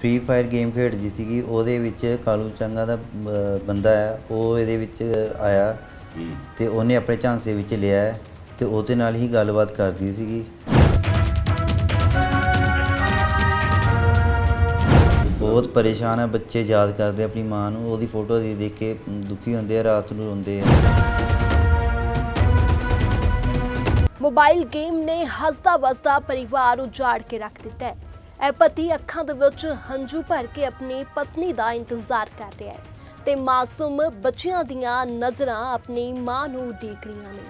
Free fire game ਖੇਡਦੀ ਸੀਗੀ ਉਹਦੇ ਵਿੱਚ ਕਾਲੂ ਚੰਗਾ ਦਾ ਬੰਦਾ ਹੈ ਉਹ ਇਹਦੇ ਵਿੱਚ ਆਇਆ ਤੇ ਉਹਨੇ ਆਪਣੇ ਝਾਂਸੇ ਵਿੱਚ ਲਿਆ ਤੇ ਉਹਦੇ ਨਾਲ ਹੀ ਗੱਲਬਾਤ ਕਰਦੀ ਸੀਗੀ। ਬਹੁਤ ਪਰੇਸ਼ਾਨ ਹੈ ਬੱਚੇ ਯਾਦ ਕਰਦੇ ਆਪਣੀ ਮਾਂ ਨੂੰ ਉਹਦੀ ਫੋਟੋ ਦੇਖ ਦੇਖ ਕੇ ਦੁਖੀ ਹੁੰਦੇ ਆ ਰਾਤ ਨੂੰ ਰੋਂਦੇ ਆ। ਮੋਬਾਈਲ ਗੇਮ ਨੇ ਹੱਸਦਾ ਵਸਦਾ ਪਰਿਵਾਰ ਉਜਾੜ ਕੇ ਰੱਖ ਦਿੱਤਾ ਹੈ। ਇਹ ਪਤੀ ਅੱਖਾਂ ਦੇ ਵਿੱਚ ਹੰਝੂ ਭਰ ਕੇ ਆਪਣੀ ਪਤਨੀ ਦਾ ਇੰਤਜ਼ਾਰ ਕਰ ਰਿਹਾ ਹੈ ਤੇ ਮਾਸੂਮ ਬੱਚਿਆਂ ਦੀਆਂ ਨਜ਼ਰਾਂ ਆਪਣੀ ਮਾਂ ਨੂੰ ਉਡੀਕ ਰਹੀਆਂ ਨੇ।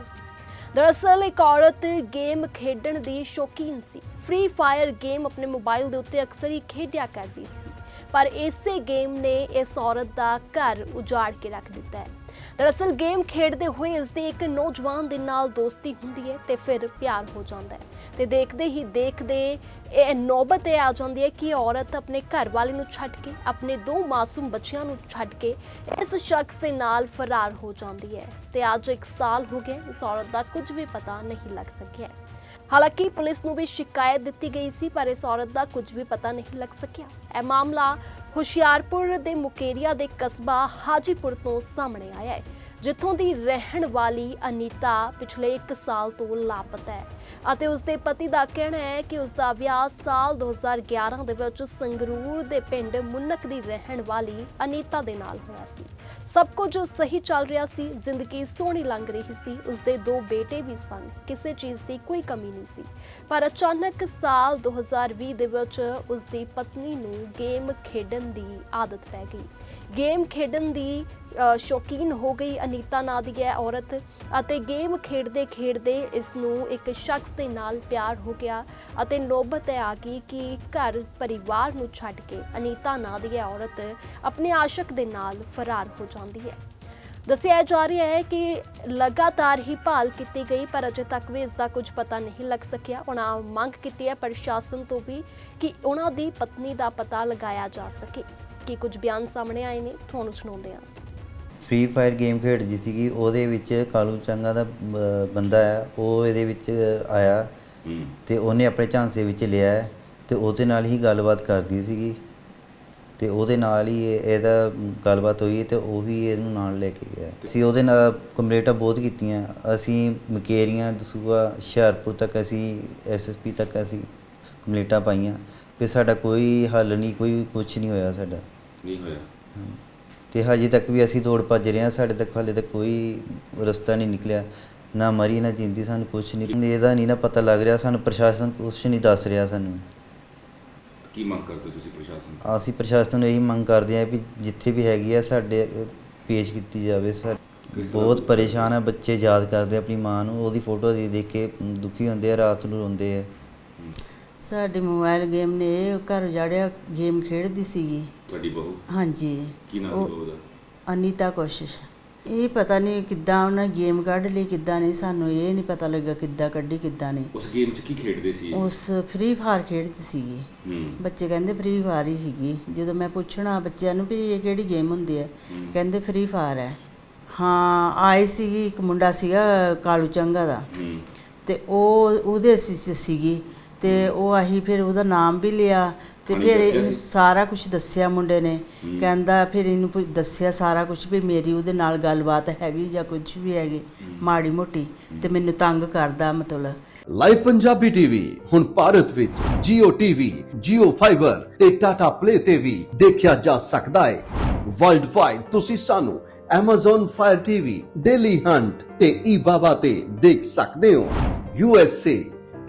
ਦਰਅਸਲ ਇੱਕ ਔਰਤ ਗੇਮ ਖੇਡਣ ਦੀ ਸ਼ੌਕੀਨ ਸੀ। ਫ੍ਰੀ ਫਾਇਰ ਗੇਮ ਆਪਣੇ ਮੋਬਾਈਲ ਦੇ ਉੱਤੇ ਅਕਸਰ ਹੀ ਖੇਡਿਆ ਕਰਦੀ ਸੀ। ਪਰ ਇਸੇ ਗੇਮ ਨੇ ਇਸ ਔਰਤ ਦਾ ਘਰ ਉਜਾੜ ਕੇ ਰੱਖ ਦਿੱਤਾ ਹੈ। ਦਰਅਸਲ ਗੇਮ ਖੇਡਦੇ ਹੋਏ ਇਸ ਦੇ ਇੱਕ ਨੌਜਵਾਨ ਦੇ ਨਾਲ ਦੋਸਤੀ ਹੁੰਦੀ ਹੈ ਤੇ ਫਿਰ ਪਿਆਰ ਹੋ ਜਾਂਦਾ ਹੈ। ਤੇ ਦੇਖਦੇ ਹੀ ਦੇਖਦੇ ਇਹ ਨੌਬਤ ਇਹ ਆ ਜਾਂਦੀ ਹੈ ਕਿ ਇਹ ਔਰਤ ਆਪਣੇ ਘਰ ਵਾਲੇ ਨੂੰ ਛੱਡ ਕੇ, ਆਪਣੇ ਦੋ ਮਾਸੂਮ ਬੱਚਿਆਂ ਨੂੰ ਛੱਡ ਕੇ ਇਸ ਸ਼ਖਸ ਦੇ ਨਾਲ ਫਰਾਰ ਹੋ ਜਾਂਦੀ ਹੈ। ਤੇ ਅੱਜ 1 ਸਾਲ ਹੋ ਗਿਆ ਇਸ ਔਰਤ ਦਾ ਕੁਝ ਵੀ ਪਤਾ ਨਹੀਂ ਲੱਗ ਸਕਿਆ। ਹਾਲਾਂਕਿ ਪੁਲਿਸ ਨੂੰ ਵੀ ਸ਼ਿਕਾਇਤ ਦਿੱਤੀ ਗਈ ਸੀ, ਪਰ ਇਸ ਔਰਤ ਦਾ ਕੁਝ ਵੀ ਪਤਾ ਨਹੀਂ ਲੱਗ ਸਕਿਆ। ਇਹ ਮਾਮਲਾ ਹੁਸ਼ਿਆਰਪੁਰ ਦੇ ਮੁਕੇਰੀਆ ਦੇ ਕਸਬਾ ਹਾਜੀਪੁਰ ਤੋਂ ਸਾਹਮਣੇ ਆਇਆ ਹੈ। ਜਿੱਥੋਂ ਦੀ ਰਹਿਣ ਵਾਲੀ ਅਨੀਤਾ ਪਿਛਲੇ 1 ਸਾਲ ਤੋਂ ਲਾਪਤਾ ਹੈ। ਅਤੇ ਉਸ ਦੇ ਪਤੀ ਦਾ ਕਹਿਣਾ ਹੈ ਕਿ ਉਸ ਦਾ ਵਿਆਹ ਸਾਲ 2011 ਦੇ ਵਿੱਚ ਸੰਗਰੂਰ ਦੇ ਪਿੰਡ ਮੁੰਨਕ ਦੀ ਰਹਿਣ ਵਾਲੀ ਅਨੀਤਾ ਦੇ ਨਾਲ ਹੋਇਆ ਸੀ। ਸਭ ਕੁਝ ਸਹੀ ਚੱਲ ਰਿਹਾ ਸੀ, ਜ਼ਿੰਦਗੀ ਸੋਹਣੀ ਲੰਘ ਰਹੀ ਸੀ ਉਸ ਦੇ ਦੋ ਬੇਟੇ ਵੀ ਸਨ, ਕਿਸੇ ਚੀਜ਼ ਦੀ ਕੋਈ ਕਮੀ ਨਹੀਂ ਸੀ। ਪਰ ਅਚਾਨਕ ਸਾਲ 2020 ਦੇ ਵਿੱਚ ਉਸ ਦੀ ਪਤਨੀ ਨੂੰ ਗੇਮ ਖੇਡਣ ਦੀ ਆਦਤ ਪੈ ਗਈ। ਗੇਮ ਖੇਡਣ ਦੀ ਸ਼ੌਕੀਨ ਹੋ ਗਈ ਅਨੀਤਾ ਨਾਂ ਦੀ ਇਹ ਔਰਤ ਅਤੇ ਗੇਮ ਖੇਡਦੇ ਖੇਡਦੇ ਇਸ ਨੂੰ ਇੱਕ ਸ਼ਖਸ ਦੇ ਨਾਲ ਪਿਆਰ ਹੋ ਗਿਆ ਅਤੇ ਨੌਬਤ ਆ ਗਈ ਕਿ ਘਰ ਪਰਿਵਾਰ ਨੂੰ ਛੱਡ ਕੇ ਅਨੀਤਾ ਨਾਂ ਦੀ ਹੈ ਔਰਤ ਆਪਣੇ ਆਸ਼ਕ ਦੇ ਨਾਲ ਫਰਾਰ ਹੋ ਜਾਂਦੀ ਹੈ। ਦੱਸਿਆ ਜਾ ਰਿਹਾ ਹੈ ਕਿ ਲਗਾਤਾਰ ਹੀ ਭਾਲ ਕੀਤੀ ਗਈ, ਪਰ ਅਜੇ ਤੱਕ ਵੀ ਇਸ ਦਾ ਕੁਝ ਪਤਾ ਨਹੀਂ ਲੱਗ ਸਕਿਆ। ਉਹਨਾਂ ਮੰਗ ਕੀਤੀ ਹੈ ਪ੍ਰਸ਼ਾਸਨ ਤੋਂ ਵੀ ਕਿ ਉਹਨਾਂ ਦੀ ਪਤਨੀ ਦਾ ਪਤਾ ਲਗਾਇਆ ਜਾ ਸਕੇ। ਕੀ ਕੁਝ ਬਿਆਨ ਸਾਹਮਣੇ ਆਏ ਨੇ? ਤੁਹਾਨੂੰ ਸੁਣਾਉਂਦੇ ਹਾਂ। ਫ੍ਰੀ ਫਾਇਰ ਗੇਮ ਖੇਡਦੀ ਸੀਗੀ ਉਹਦੇ ਵਿੱਚ ਕਾਲੂ ਚੰਗਾ ਦਾ ਬੰਦਾ ਹੈ ਉਹ ਇਹਦੇ ਵਿੱਚ ਆਇਆ ਤੇ ਉਹਨੇ ਆਪਣੇ ਝਾਂਸੇ ਵਿੱਚ ਲਿਆ ਤੇ ਉਹਦੇ ਨਾਲ ਹੀ ਗੱਲਬਾਤ ਕਰਦੀ ਸੀਗੀ ਤੇ ਉਹਦੇ ਨਾਲ ਹੀ ਇਹ- ਇਹਦਾ ਗੱਲਬਾਤ ਹੋਈ ਤੇ ਉਹ ਵੀ ਇਹਨੂੰ ਨਾਲ ਲੈ ਕੇ ਗਿਆ। ਅਸੀਂ ਉਹਦੇ ਨਾਲ ਕੰਪਲੇਂਟਾਂ ਬਹੁਤ ਕੀਤੀਆਂ ਅਸੀਂ ਮਕੇਰੀਆਂ ਦਸੂਆ ਹੁਸ਼ਿਆਰਪੁਰ ਤੱਕ ਅਸੀਂ ਐਸਐਸਪੀ ਤੱਕ ਅਸੀਂ ਕੰਪਲੇਂਟਾਂ ਪਾਈਆਂ ਤੇ ਸਾਡਾ ਕੋਈ ਹੱਲ ਨਹੀਂ ਕੋਈ ਕੁਝ ਨਹੀਂ ਹੋਇਆ ਸਾਡਾ। ਨਹੀਂ ਹੋਇਆ। ਤੇ ਹਜੇ ਤੱਕ ਵੀ ਅਸੀਂ ਦੌੜ ਭੱਜ ਰਹੇ ਹਾਂ ਸਾਡੇ ਤੱਕ ਹਾਲੇ ਤੱਕ ਕੋਈ ਰਸਤਾ ਨਹੀਂ ਨਿਕਲਿਆ ਨਾ ਮਰੀ ਨਾ ਜਿੰਦੀ ਸਾਨੂੰ ਕੁਝ ਨਹੀਂ ਇਹਦਾ ਨਹੀਂ ਨਾ ਪਤਾ ਲੱਗ ਰਿਹਾ ਸਾਨੂੰ ਪ੍ਰਸ਼ਾਸਨ ਕੁਝ ਨਹੀਂ ਦੱਸ ਰਿਹਾ ਸਾਨੂੰ ਕੀ ਮੰਗ ਕਰਦੇ ਹੋ ਤੁਸੀਂ ਪ੍ਰਸ਼ਾਸਨ ਤੋਂ? ਅਸੀਂ ਪ੍ਰਸ਼ਾਸਨ ਨੂੰ ਇਹੀ ਮੰਗ ਕਰਦੇ ਹਾਂ ਵੀ ਜਿੱਥੇ ਵੀ ਹੈਗੀ ਆ ਸਾਡੇ ਪੇਸ਼ ਕੀਤੀ ਜਾਵੇ ਸਰ ਕਿਸ ਤਰ੍ਹਾਂ ਬਹੁਤ ਦੀ? ਪਰੇਸ਼ਾਨ ਹੈ ਬੱਚੇ ਯਾਦ ਕਰਦੇ ਆਪਣੀ ਮਾਂ ਨੂੰ ਉਹਦੀ ਫੋਟੋ ਦੇਖ ਦੇਖ ਕੇ ਦੁਖੀ ਹੁੰਦੇ ਆ ਰਾਤ ਨੂੰ ਰੋਂਦੇ ਆ। ਸਾਡੇ ਮੋਬਾਈਲ ਗੇਮ ਨੇ ਇਹ ਘਰ ਉਜਾੜਿਆ ਗੇਮ ਖੇਡਦੀ ਸੀਗੀ ਤੁਹਾਡੀ ਬਹੂ? ਹਾਂਜੀ। ਕੀ ਨਾਮ ਉਹ ਸੀ ਬਹੂ ਦਾ? ਅਨੀਤਾ ਕੋਸ਼ਿਸ਼। ਇਹ ਪਤਾ ਨਹੀਂ ਕਿੱਦਾਂ ਉਹਨਾਂ ਗੇਮ ਕੱਢ ਲਈ ਕਿੱਦਾਂ ਨਹੀਂ ਸਾਨੂੰ ਇਹ ਨਹੀਂ ਪਤਾ ਲੱਗਾ ਕਿੱਦਾਂ ਕੱਢੀ ਕਿੱਦਾਂ ਨਹੀਂ। ਉਸ ਗੇਮ 'ਚ ਕੀ ਖੇਡਦੇ ਸੀ? ਉਸ ਫ੍ਰੀ ਫਾਇਰ ਖੇਡਦੀ ਸੀਗੀ। ਹੂੰ। ਬੱਚੇ ਕਹਿੰਦੇ ਫ੍ਰੀ ਫਾਇਰ ਹੀ ਸੀਗੀ। ਜਦੋਂ ਮੈਂ ਪੁੱਛਣਾ ਬੱਚਿਆਂ ਨੂੰ ਵੀ ਇਹ ਕਿਹੜੀ ਗੇਮ ਹੁੰਦੀ ਹੈ ਹੂੰ। ਕਹਿੰਦੇ ਫ੍ਰੀ ਫਾਇਰ ਹੈ। ਹਾਂ ਆਈ ਸੀਗੀ ਇੱਕ ਮੁੰਡਾ ਸੀਗਾ ਕਾਲੂ ਚੰਗਾ ਦਾ। ਹੂੰ। ਤੇ ਉਹ ਉਹਦੇ ਸੀ ਸੀ- ਸੀਗੀ। ਤੇ ਉਹ ਆਹੀ ਫਿਰ ਉਹਦਾ ਨਾਮ ਵੀ ਲਿਆ ਤੇ ਫਿਰ ਇਹਨੂੰ? ਸਾਰਾ ਕੁਝ ਦੱਸਿਆ ਮੁੰਡੇ ਨੇ। ਕਹਿੰਦਾ ਫਿਰ ਇਹਨੂੰ ਦੱਸਿਆ ਸਾਰਾ ਕੁਝ ਵੀ ਮੇਰੀ ਉਹਦੇ ਨਾਲ ਗੱਲਬਾਤ ਹੈਗੀ ਜਾਂ ਕੁਝ ਵੀ ਹੈਗੀ ਮਾੜੀ ਮੋਟੀ ਤੇ ਮੈਨੂੰ ਤੰਗ ਕਰਦਾ ਮਤਲਬ। ਲਾਈਵ ਪੰਜਾਬੀ ਟੀਵੀ ਹੁਣ ਭਾਰਤ ਵਿੱਚ Jio TV, Jio Fiber ਤੇ Tata Play ਤੇ ਵੀ ਦੇਖਿਆ ਜਾ ਸਕਦਾ ਹੈ ਵਰਲਡ ਵਾਈਡ ਤੁਸੀਂ ਸਾਨੂੰ Amazon Fire TV, Daily Hunt ਤੇ eBaba ਤੇ ਦੇਖ ਸਕਦੇ ਹੋ। USA,